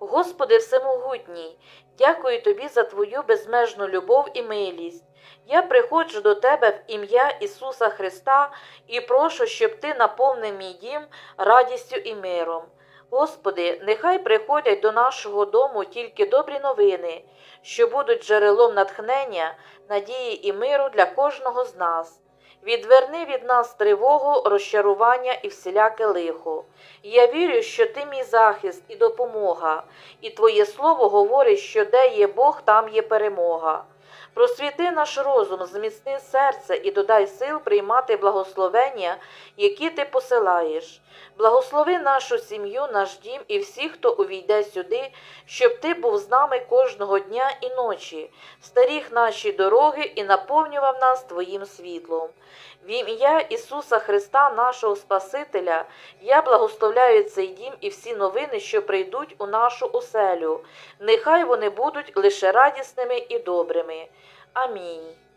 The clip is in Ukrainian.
Господи Всемогутній, дякую Тобі за Твою безмежну любов і милість. Я приходжу до Тебе в ім'я Ісуса Христа і прошу, щоб Ти наповнив мій дім радістю і миром. Господи, нехай приходять до нашого дому тільки добрі новини, що будуть джерелом натхнення, надії і миру для кожного з нас. Відверни від нас тривогу, розчарування і всіляке лихо. Я вірю, що ти мій захист і допомога, і Твоє слово говорить, що де є Бог, там є перемога. Просвіти наш розум, зміцни серце і додай сил приймати благословення, які ти посилаєш. Благослови нашу сім'ю, наш дім і всіх, хто увійде сюди, щоб ти був з нами кожного дня і ночі, старіг наші дороги і наповнював нас Твоїм світлом. В ім'я Ісуса Христа, нашого Спасителя, я благословляю цей дім і всі новини, що прийдуть у нашу оселю. Нехай вони будуть лише радісними і добрими. Amém.